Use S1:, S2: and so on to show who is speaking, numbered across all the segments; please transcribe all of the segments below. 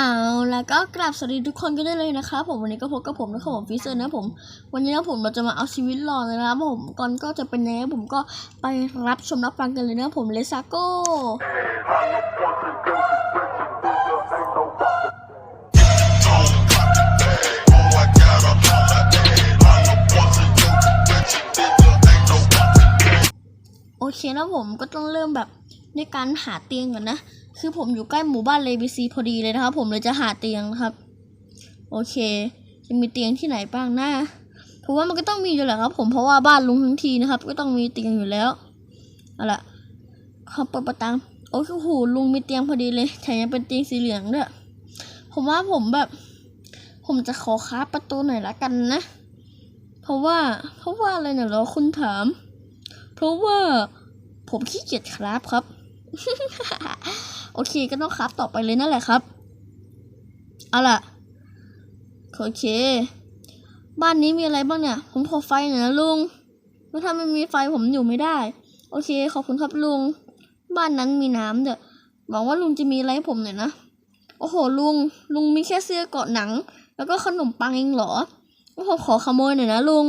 S1: เอาแล้วก็กราบสวัสดีทุกคนกันได้เลยนะครับผมวันนี้ก็พบกับผมนะครับผมฟิเซอร์นะผม วันนี้นะผมเราจะมาเอาชีวิตรอดเลยนะครับผมก่อนก็จะเป็นยังไงผมก็ไปรับชมรับฟังกันเลยนะผมเลซาโก้โอเคนะผมก็ต้องเริ่มแบบในการหาเตียงก่อนนะ คือผมอยู่ใกล้หมู่บ้านเลบีซีพอดีเลยนะครับ ผมเลยจะหาเตียงนะครับ โอเค จะมีเตียงที่ไหนบ้างนะผมว่ามันก็ต้องมีอยู่แหละครับ ผมเพราะว่าบ้านลุงทั้งทีนะครับ ก็ต้องมีเตียงอยู่แล้วเอาล่ะเขาเปิดประตูโอ้โหลุงมีเตียงพอดีเลยแถมยังเป็นเตียงสีเหลืองด้วยผมว่าผมแบบ ผมจะขอค้าประตูหน่อยละกันนะ เพราะว่า เพราะว่าอะไรเนี่ยเหรอคุณถาม เพราะว่า ผมขี้เกียจครับครับ โอเคก็ต้องครับต่อไปเลยนั่นแหละครับเอาล่ะโอเค บ้านนี้มีอะไรบ้างเนี่ย ผมขอไฟหน่อยนะลุงเพราะถ้าไม่มีไฟผมอยู่ไม่ได้ โอเค ขอบคุณครับลุง บ้านนั้นมีน้ำเด้อหวังว่าลุงจะมีอะไรให้ผมหน่อยนะ โอ้โหลุง ลุงมีแค่เสื้อเกาะหนัง แล้วก็ขนมปังเองเหรอผมขอขโมยหน่อยนะลุง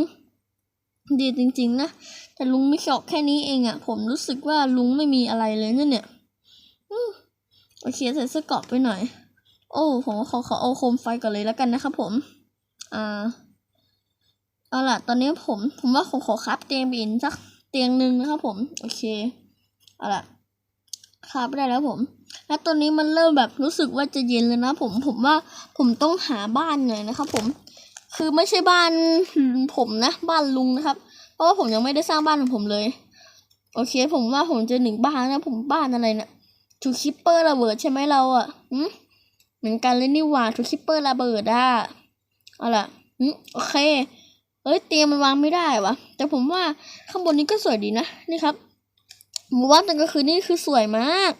S1: ดีจริง ๆ นะ แต่ลุงไม่ชอบแค่นี้เองอะ่ะ ผมรู้สึกว่าลุงไม่มีอะไรเลยนั่นเนี่ยอื โอเคใส่เสื้อเกราะไปหน่อย โอ้ผมขอขอเอาโคมไฟก่อนเลยแล้วกันนะครับผม อ่า เอาล่ะ ตอนนี้ผม ผมว่าผมขอครับเตียงบินสักเตียงหนึ่งนะครับผม โอเค เอาล่ะครับได้แล้วผม แล้วตอนนี้มันเริ่มแบบรู้สึกว่าจะเย็นแล้วนะผม ผมว่าผมต้องหาบ้านหน่อยนะครับผม คือไม่ใช่บ้านผมนะ บ้านลุงนะครับ เพราะว่าผมยังไม่ได้สร้างบ้านของผมเลย โอเค ผมว่าผมจอหนึ่งบ้านนะผมบ้านอะไรเนี่ย ถูกคิปเปอร์ระเบิดใช่ไหมเราอะ่ะหืมเหมือนกันเลยนี่หว่าถูกคิปเปอร์ระเบิดอะเอาล่ะหืมโอเค เอ้ยเตียงมันวางไม่ได้วะแต่ผมว่าข้างบนนี้ก็สวยดีนะนี่ครับหมู่บ้านตอนกลางคืนนี่คือสวยมาก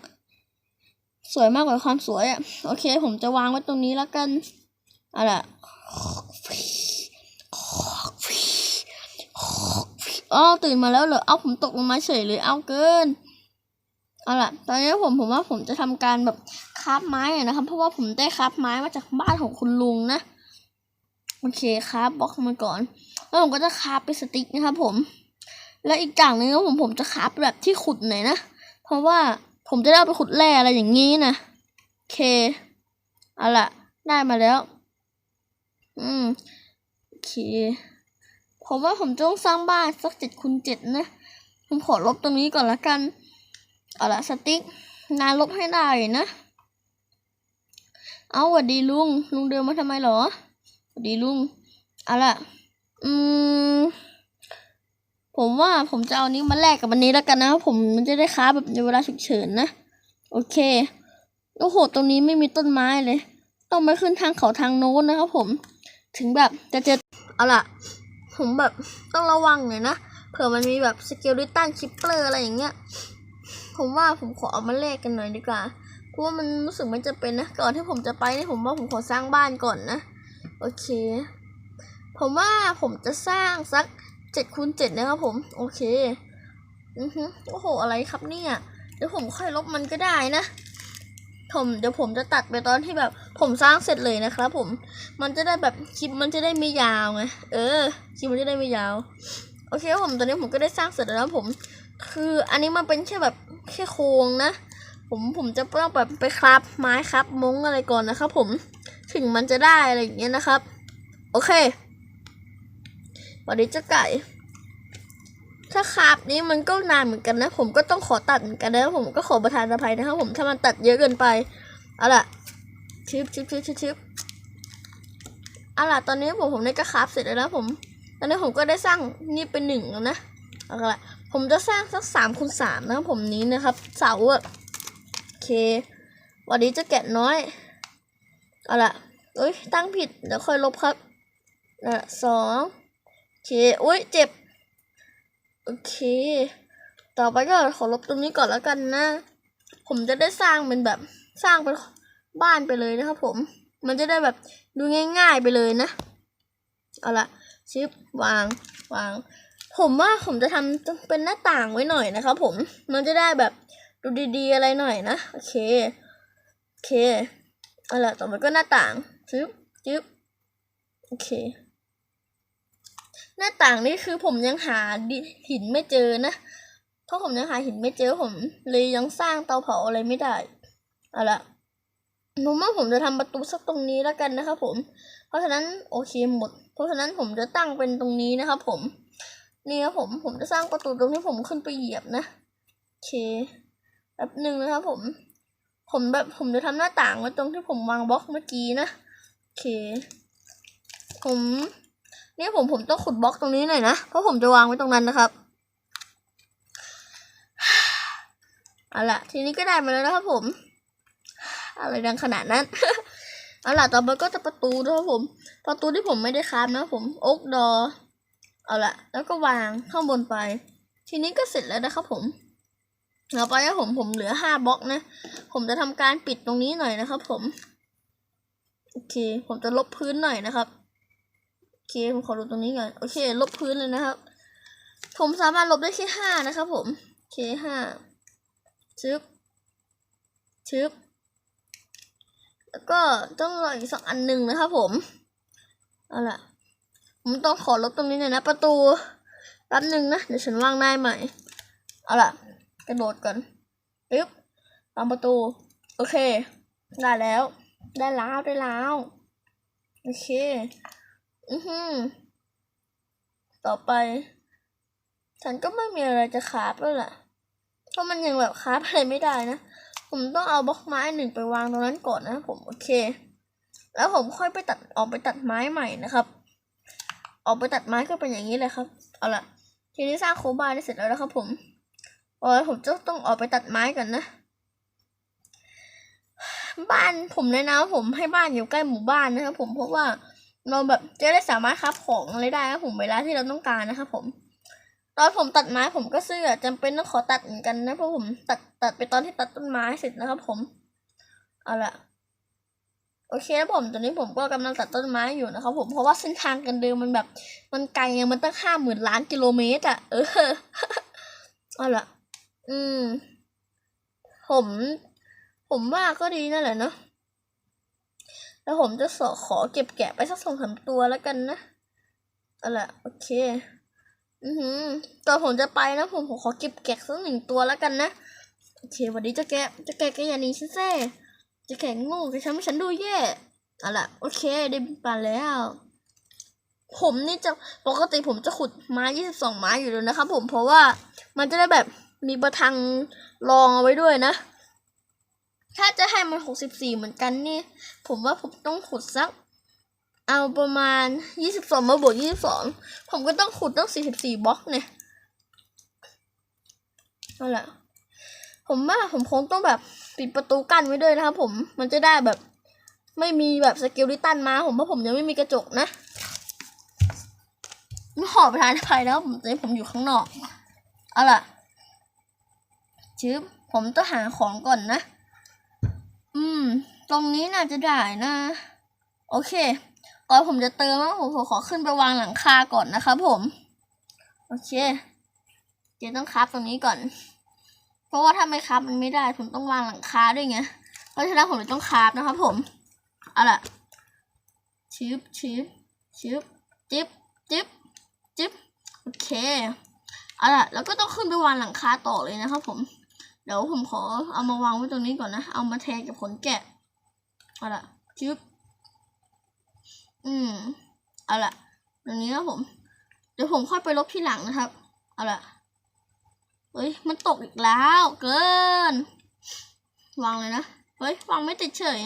S1: สวยมากกว่าความสวยอะ่ะโอเค ผมจะวางไว้ตรงนี้แล้วกันเอาล่ะอ๋อตื่นมาแล้วเหรอ เอาผมตกลงมาเฉยเลย เอาเกิน เอาล่ะ ตอนนี้ผมผมว่าผมจะทำการแบบคราบไม้น่ยนะครับ เพราะว่าผมได้คราบไม้มาจากบ้านของคุณลุงนะ โอเคคราบบล็อกมาก่อน แล้วผมก็จะคราบเป็นสติ๊กนะครับผม แล้วอีกอย่างหนึงก็ผมผมจะคราบแบบที่ขุดหน่อยนะ เพราะว่าผมจะได้ไปขุดแร่อะไรอย่างงี้นะโอเค เอาล่ะ ได้มาแล้ว อืม โอเค ผมว่าผมจะต้องสร้างบ้านสักเจ็ดคูณเจ็ดนะ ผมขอลบตรงนี้ก่อนละกัน เอาละสติ๊กนานลบให้ได้นะ เอาหวัดดีลุง ลุงเดินมาทำไมเหรอหวัดดีลุง เอาละอืม ผมว่าผมจะเอานี้มาแลกกับอันนี้แล้วกันนะ ผมมันจะได้ค้าแบบในเวลาฉุกเฉินนะ โอเค โอ้โห ตรงนี้ไม่มีต้นไม้เลย ต้องไปขึ้นทางเขาทางโน้นนะครับผม ถึงแบบจะเจอ เอาล่ะผมแบบต้องระวังหน่อยนะ เผื่อมันมีแบบสเกลิตันคิปเปอร์อะไรอย่างเงี้ย ผมว่าผมขอเอามาแลกกันหน่อยดีกว่า เพราะว่ามันรู้สึกมันจะเป็นนะ ก่อนที่ผมจะไปเนี่ยผมว่าผมขอสร้างบ้านก่อนนะ โอเค ผมว่าผมจะสร้างสักเจ็ดคูณเจ็ดนะครับผม โอเค อือฮึโอ้โห อะไรครับเนี่ย เดี๋ยวผมค่อยลบมันก็ได้นะ ผมเดี๋ยวผมจะตัดไปตอนที่แบบ ผมสร้างเสร็จเลยนะครับผม มันจะได้แบบคลิปมันจะได้ไม่ยาวไง เออ คลิปมันจะได้ไม่ยาว โอเคครับผมตอนนี้ผมก็ได้สร้างเสร็จแล้วผม คืออันนี้มันเป็นแค่แบบแค่โครงนะ ผมผมจะต้องแบบไปคราบไม้ครับมงอะไรก่อนนะครับผมถึงมันจะได้อะไรอย่างเงี้ยนะครับ โอเคสวัสดีเจ้าไก่ ถ้าคราบนี้มันก็นานเหมือนกันนะ ผมก็ต้องขอตัดเหมือนกันนะผมก็ขอประทานอภัยนะครับผมถ้ามันตัดเยอะเกินไปเอาล่ะชิบชิบชิบชิบชิบเอาล่ะตอนนี้ผมผมได้กระคราบเสร็จแล้วนะผมตอนนี้ผมก็ได้สร้างนี่เป็นหนึ่งแล้วนะ เอาล่ะผมจะสร้างสักสามคูณสามนะครับผมนี้นะครับ เสาอะโอเค วันนี้จะแกะน้อย เอาล่ะเอ้ยตั้งผิดเดี๋ยวค่อยลบครับอะสองโอเคอุ้ยเจ็บ โอเค ต่อไปก็ขอลบตรงนี้ก่อนแล้วกันนะ ผมจะได้สร้างเป็นแบบสร้างเป็นบ้านไปเลยนะครับผม มันจะได้แบบดูง่าย ๆไปเลยนะ เอาละชิปวางวาง ผมว่าผมจะทำเป็นหน้าต่างไว้หน่อยนะครับผมมันจะได้แบบดูดีๆอะไรหน่อยนะโอเคโอเคเอาล่ะต่อไปก็หน้าต่างจึ๊บจึ๊บโอเค หน้าต่างนี่คือผมยังหาหินไม่เจอนะเพราะผมยังหาหินไม่เจอผม เลยยังสร้างเตาเผาอะไรไม่ได้เอาล่ะผมว่าผมจะทำประตูสักตรงนี้แล้วกันนะครับผม เพราะฉะนั้นโอเคหมด เพราะฉะนั้นผมจะตั้งเป็นตรงนี้นะครับผม นี่ครับผม ผมจะสร้างประตูตรงที่ผมขึ้นไปเหยียบนะโอเคแป๊บหนึ่งนะครับผม ผมแบบผมจะทำหน้าต่างไว้ตรงที่ผมวางบล็อกเมื่อกี้นะโอเค ผมเนี่ยผมผมต้องขุดบล็อกตรงนี้หน่อยนะ เพราะผมจะวางไว้ตรงนั้นนะครับเอาล่ะ ทีนี้ก็ได้มาแล้วนะครับผม อะไรดังขนาดนั้น เอาล่ะ ต่อไปก็จะประตูนะครับผม ประตูที่ผมไม่ได้คราฟนะผม โอ๊กดอ เอาละแล้วก็วางข้างบนไป ทีนี้ก็เสร็จแล้วนะครับผมต่อไปนะผมผมเหลือห้าบล็อกนะ ผมจะทำการปิดตรงนี้หน่อยนะครับ ผม โอเค ผมจะลบพื้นหน่อยนะครับโอเคผมขอดูตรงนี้ก่อนโอเค ลบพื้นเลยนะครับ ผมสามารถลบได้แค่ห้านะครับ ผมโอเคห้าชึบชึบแล้วก็ต้องรออีกสองอันหนึ่งนะครับผมเอาล่ะ ผมต้องขอลบตรงนี้หน่อยนะ ประตูแป๊บหนึ่งนะเดี๋ยวฉันวางได้ใหม่เอาล่ะกระโดดก่อนปึ๊บวางประตู โอเค ได้แล้ว ได้แล้วได้แล้วโอเค อือหือต่อไป ฉันก็ไม่มีอะไรจะคาฟแล้วแหละเพราะมันยังแบบคาฟอะไรไม่ได้นะผมต้องเอาบล็อกไม้หนึ่งไปวางตรงนั้นก่อนนะผมโอเค แล้วผมค่อยไปตัดออกไปตัดไม้ใหม่นะครับ ออกไปตัดไม้ก็เป็นอย่างนี้เลยครับ เอาล่ะทีนี้สร้างโคบ้าได้เสร็จแล้วนะครับผมโอ้ยผมจะต้องออกไปตัดไม้ก่อนนะ บ้านผมแนะนำผมให้บ้านอยู่ใกล้หมู่บ้านนะครับผมเพราะว่าเราแบบจะได้สามารถคับของอะไรได้ครับผมเวลาที่เราต้องการนะครับผมตอนผมตัดไม้ผมก็ซื้ออะจำเป็นต้องขอตัดเหมือนกันนะเพราะผมตัดตัดไปตอนที่ตัดต้นไม้เสร็จนะครับผมเอาละ โอเคแล้วผมตอนนี้ผมก็กำลังตัดต้นไม้อยู่นะครับผมเพราะว่าเส้นทางกันเดินมันแบบ มันไกลอะมันตั้งห้าหมื่นล้านกิโลเมตรอะเออเอาละอืม ผม ผมว่าก็ดีนั่นแหละเนาะแล้วผมจะสอขอเก็บแกะไปสักสองสามตัวแล้วกันนะเอาละโอเค อือหือตอนผมจะไปนะผมผมขอเก็บแกะสักหนึ่งตัวแล้วกันนะโอเควันนี้เจะแกะเจะแกะแกอย่านีฉันแซ่ จะแกะโง่แกทำให้ฉันดูแย่เอาละโอเคได้ปลาแล้ว ผมนี่จะปกติผมจะขุดไม้ยี่สิบสองไม้อยู่เลยนะครับผมเพราะว่ามันจะได้แบบมีประทังรองเอาไว้ด้วยนะ ถ้าจะให้มันหกสิบสี่เหมือนกันนี่ ผมว่าผมต้องขุดสัก เอาประมาณยี่สิบสองมาบวกยี่สิบสองผมก็ต้องขุดต้องสี่สิบสี่บล็อกเนี่ยนั่นแหละผมว่าผมคงต้องแบบ ปิดประตูกั้นไว้ด้วยนะครับผม มันจะได้แบบ ไม่มีแบบสเกลลิตันมาผมเพราะผมยังไม่มีกระจกนะไม่ขอประทานอภัยนะครับผมตอนนี้ผมอยู่ข้างนอก เอาล่ะชืบผมต้องหาของก่อนนะ อืม ตรงนี้น่าจะได้นะ โอเค ก่อนผมจะเติมนะผมขอขึ้นไปวางหลังคาก่อนนะครับผม โอเค เดี๋ยวต้องคับตรงนี้ก่อน เพราะว่าถ้าไม่คับมันไม่ได้ผมต้องวางหลังคาด้วยไง เพราะฉะนั้นผมเลยต้องคับนะครับผม เอาล่ะชิบชิบชิบจิบจิบจิบโอเค เอาล่ะ แล้วก็ต้องขึ้นไปวางหลังคาต่อเลยนะครับผม เดี๋ยวผมขอเอามาวางไว้ตรงนี้ก่อนนะ เอามาแทนกับขนแกะ เอาล่ะชึบอืม เอาล่ะตรงนี้นะผม เดี๋ยวผมค่อยไปลบที่หลังนะครับ เอาล่ะ เฮ้ย มันตกอีกแล้ว เกิน วางเลยนะ เฮ้ย วางไม่ติดเฉย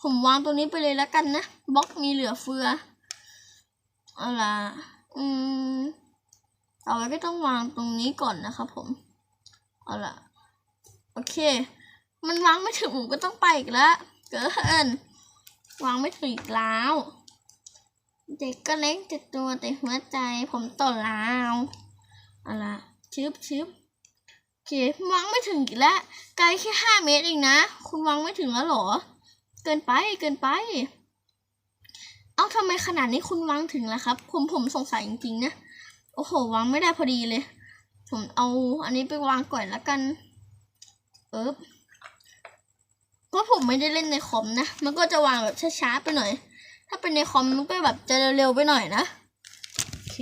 S1: ผมวางตรงนี้ไปเลยแล้วกันนะ บล็อกมีเหลือเฟือเอาล่ะ อืมเอาไว้ก็ต้องวางตรงนี้ก่อนนะครับผม เอาล่ะ โอเค มันวางไม่ถึงผมก็ต้องไปอีกแล้ว เกิน วางไม่ถึงอีกแล้วเด็กก็เล็กแต่ตัวแต่หัวใจผมโตแล้วเอาล่ะ ชึบชึบโอเควางไม่ถึงอีกแล้วไกลแค่ห้าเมตรเองนะ คุณวางไม่ถึงแล้วหรอ เกินไปเกินไป เอ้าทำไมขนาดนี้คุณวางถึงแล้วครับ ผมผมสงสัยจริงๆนะโอ้โหวางไม่ได้พอดีเลย ผมเอาอันนี้ไปวางก่อนแล้วกัน เอ๊บก็ผมไม่ได้เล่นในคอมนะ มันก็จะวางแบบช้าๆไปหน่อย ถ้าเป็นในคอมมันก็แบบจะเร็วๆไปหน่อยนะ โอเค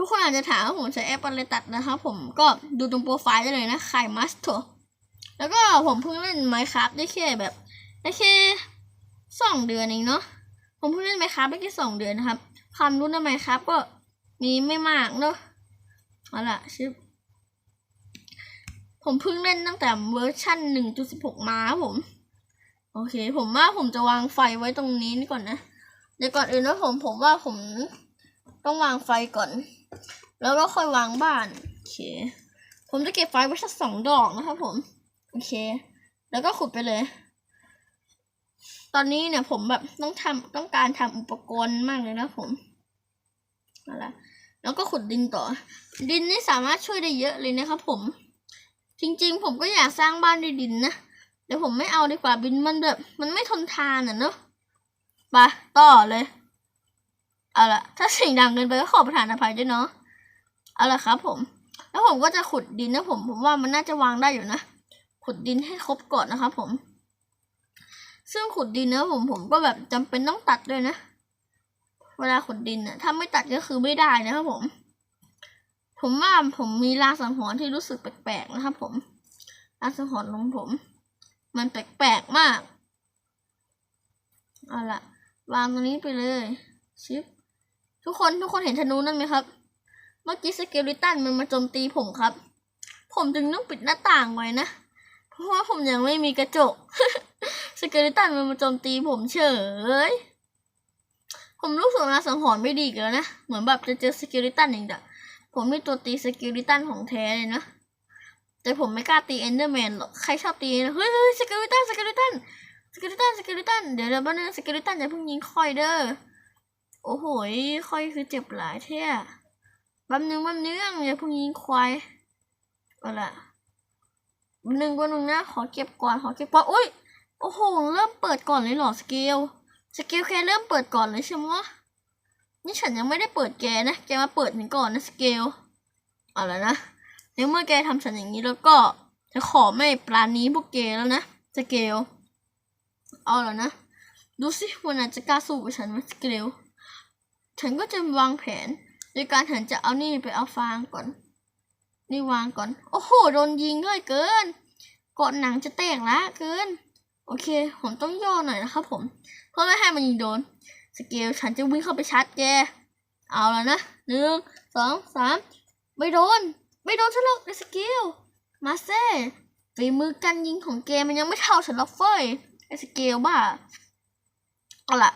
S1: ทุกคนอาจจะถามว่าผมใช้แอปอะไรตัดนะครับผมก็ดูตรงโปรไฟล์ได้เลยนะไข่มัสโตแล้วก็ผมเพิ่งเล่น Minecraft ได้แค่แบบได้แค่สองเดือนเองเนาะผมเพิ่งเล่น Minecraft ได้แค่สองเดือนนะครับ ความรู้ใน Minecraft ก็มีไม่มากเนาะเอาล่ะชิบผมเพิ่งเล่นตั้งแต่เวอร์ชันหนึ่งจุดสิบหกมาครับผม โอเค ผมว่าผมจะวางไฟไว้ตรงนี้นี่ก่อนนะเดี๋ยวก่อนอื่นนะผมผมว่าผมต้องวางไฟก่อน แล้วก็ค่อยวางบ้านโอเค ผมจะเก็บไฟไว้สักสองดอกนะครับผมโอเค แล้วก็ขุดไปเลย ตอนนี้เนี่ยผมแบบต้องทำต้องการทำอุปกรณ์มากเลยนะผมเอาละแล้วก็ขุดดินต่อ ดินนี่สามารถช่วยได้เยอะเลยนะครับผม จริงๆ ผมก็อยากสร้างบ้านด้วยดินนะเดี๋ยวผมไม่เอาดีกว่าบินมันแบบ มันไม่ทนทานอะเนอะไปต่อเลย เอาละถ้าเสียงดังเกินไปก็ขอประทานอภัยด้วยเนาะเอาละครับ ผม แล้วผมก็จะขุดดินนะผม ผมว่ามันน่าจะวางได้อยู่นะขุดดินให้ครบก่อนนะครับผม ซึ่งขุดดินนะผมผมก็แบบจำเป็นต้องตัดด้วยนะ เวลาขุดดินอะถ้าไม่ตัดก็คือไม่ได้นะครับผม ผมว่าผมมีลางสังหรณ์ที่รู้สึกแปลกๆนะครับ ผมลางสังหรณ์ของผม มันแปลกๆมากเอาละวางตรงนี้ไปเลยชิป ทุกคนทุกคนเห็นธนูนั่นไหมครับ เมื่อกี้สเกลิตันมันมาโจมตีผมครับ ผมจึงต้องปิดหน้าต่างไว้นะ เพราะว่าผมยังไม่มีกระจก สเกลิตันมันมาโจมตีผมเฉย ผมรู้สึกนะสังหรณ์ไม่ดีอีกแล้วนะ เหมือนแบบจะเจอสเกลิตันอีกอะผมมีตัวตีสเกลิตันของแท้เลยนะแต่ผมไม่กล้าตีเอนเดอร์แมนหรอก ใครชอบตีนะเฮ้ยเฮ้ยสเกลิตันสเกลิตันสเกลิตันสเกลิตันเดี๋ยวเดี๋ยวบ้านนึงสเกลิตันอย่าเพิ่งยิงค่อยเด้อ โอ้โหค่อยคือเจ็บหลายเท่อะแป๊บนึงแป๊บนึงอย่าเพิ่งยิงควายเอาละแป๊บนึงแป๊บนึงนะ ขอเก็บก่อน ขอเก็บก่อนอุ้ย โอ้โห เริ่มเปิดก่อนเลยหรอสเกล สเกลแค่เริ่มเปิดก่อนเลยใช่ไหมนี่ฉันยังไม่ได้เปิดแกนะ แกมาเปิดหนึ่งก่อนนะสเกล เอาละนะในเมื่อแกทำฉันอย่างนี้แล้วก็ จะขอไม่ปราณีพวกแกแล้วนะสเกล เอาแล้วนะ ดูสิวันไหนจะกล้าสู้กับฉันไหมสเกล ฉันก็จะวางแผนโดยการฉันจะเอานี่ไปเอาฟางก่อน นี่วางก่อน โอ้โห โดนยิงด้วยเกินกาะหนังจะแตกละเกิน โอเค ผมต้องย่อหน่อยนะครับผม เพื่อไม่ให้มันยิงโดน สเกลฉันจะวิ่งเข้าไปชาร์จแก เอาแล้วนะหนึ่งสองสามไม่โดน ไม่โดนฉันหรอกไอสเกลมาเซ่ฝีมือการยิงของแกมันยังไม่เท่าฉันหรอกเฟ้ยไอสเกลบ้าเอาล่ะ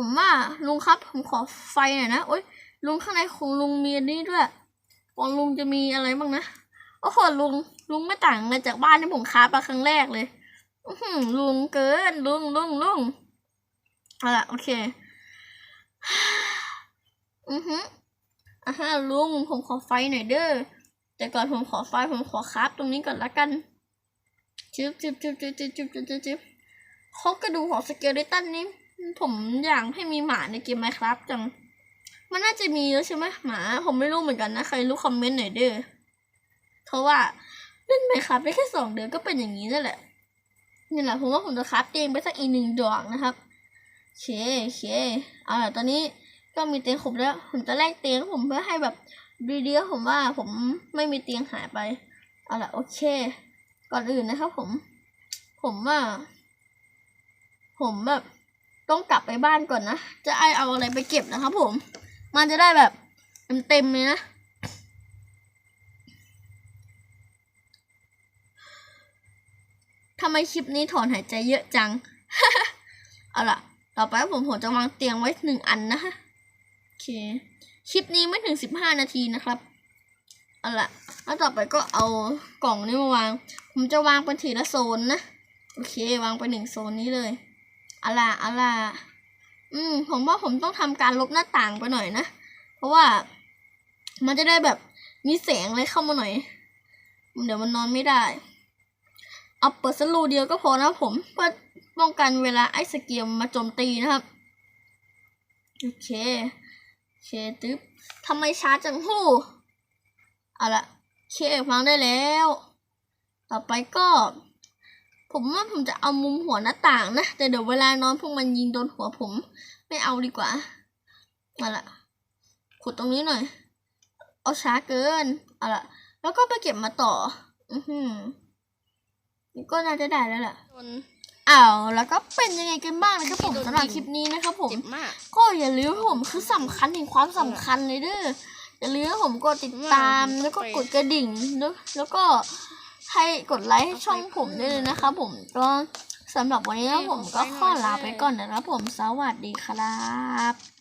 S1: ผมว่าลุงครับผมขอไฟหน่อยนะโอ๊ยลุงข้างในของลุงมีอันนี้ด้วยของลุงจะมีอะไรบ้างนะโอ้โหลุงลุงไม่ต่างอะไรจากบ้านที่ผมค้าไปครั้งแรกเลยอื้อหือลุงเกินลุงลุงลุงเอาล่ะโอเคอือฮึอ่าฮะลุงผมขอไฟหน่อยเด้อแต่ก่อนผมขอไฟผมขอคราฟตรงนี้ก่อนละกันจึ๊บจึ๊บจึ๊บจึ๊บจึ๊บจึ๊บจึ๊บจึ๊บจึ๊บโครงกระดูกของสเกลเลตันนี้ ผมอยากให้มีหมาในเกมไมครับจัง มันน่าจะมีแล้วใช่ไหมหมา ผมไม่รู้เหมือนกันนะ ใครรู้คอมเมนต์หน่อยเด้อเพราะว่าเล่นไมครับได้แค่สองเดือนก็เป็นอย่างนี้นั่นแหละนี่แหละผมว่าผมจะคราฟเตียงไปสักอีกหนึ่งดอกนะครับโอเคโอเคเอาล่ะตอนนี้ก็มีเตียงครบแล้ว ผมจะแลกเตียงผมเพื่อให้แบบดีๆผมว่าผมไม่มีเตียงหายไปเอาล่ะโอเค ก่อนอื่นนะครับผม ผมว่า ผมแบบ ต้องกลับไปบ้านก่อนนะ จะไอเอาอะไรไปเก็บนะครับผม มันจะได้แบบเต็มๆเลยนะทำไมคลิปนี้ถอนหายใจเยอะจัง เอาล่ะ ต่อไปผมผมจะวางเตียงไว้หนึ่งอันนะฮะโอเค คลิปนี้ไม่ถึงสิบห้านาทีนะครับ เอาล่ะ แล้วต่อไปก็เอากล่องนี้มาวาง ผมจะวางเป็นทีละโซนนะ โอเค วางไปหนึ่งโซนนี้เลย อาล่ะเอาล่ะอืม ผมว่าผมต้องทำการลบหน้าต่างไปหน่อยนะ เพราะว่ามันจะได้แบบมีแสงอะไรเข้ามาหน่อย เดี๋ยวมันนอนไม่ได้ เอาเปิดสลูเดียวก็พอนะผม เพื่อป้องกันเวลาไอ้สเกียมมาโจมตีนะครับ โอเคโอเคตึ๊บทำไมช้าจังหู้เอาละโอเควางได้แล้ว ต่อไปก็ ผมว่าผมจะเอามุมหัวหน้าต่างนะ แต่เดี๋ยวเวลานอนพวกมันยิงโดนหัวผม ไม่เอาดีกว่า มาละขุดตรงนี้หน่อย เอาช้าเกินเอาละแล้วก็ไปเก็บมาต่อ อือหือนี่ก็น่าจะได้แล้วล่ะอ้าวแล้วก็เป็นยังไงกันบ้างนะครับผมสำหรับคลิปนี้นะครับผม
S2: เจ็บมาก
S1: ก็อย่าลืมว่าผมคือสำคัญถึงความสำคัญเลยเด้ออย่าลืมว่าผมกดติดตาม
S2: อืม
S1: แล้วก็กดกระดิ่งแล้วแล้วก็ ให้กดไลค์ให้ช่องผมด้วยเลยนะครับผมก็สำหรับวันนี้นะผมก็ขอลาไปก่อนนะครับผมสวัสดีครับ